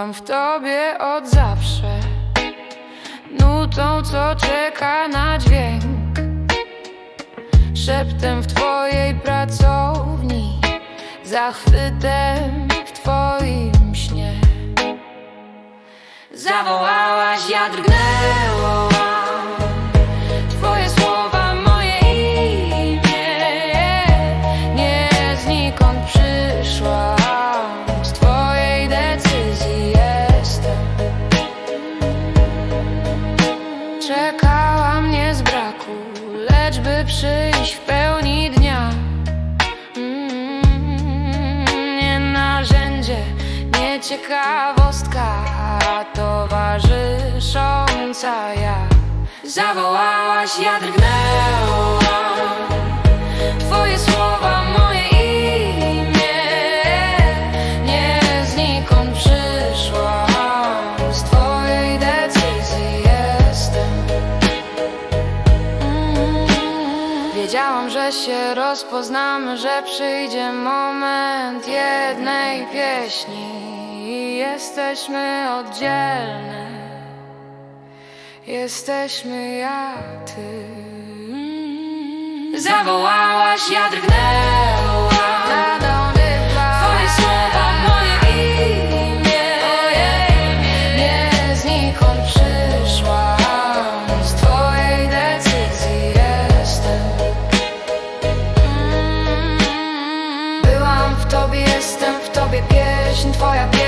Byłam w tobie od zawsze. Nutą, co czeka na dźwięk. Szeptem w twojej pracowni Zachwytem w twoim śnie. Zawołałaś, ja drgnęłam Twoje przyjść w pełni dnia. Mm, Nie narzędzie, nie ciekawostka Towarzysząca ja. Zawołałaś, ja drgnęłam Wiedziałam, że się rozpoznamy, że przyjdzie moment jednej pieśni i jesteśmy oddzielne. Jesteśmy jak ty. Zawołałaś, ja drgnęłam. Feuer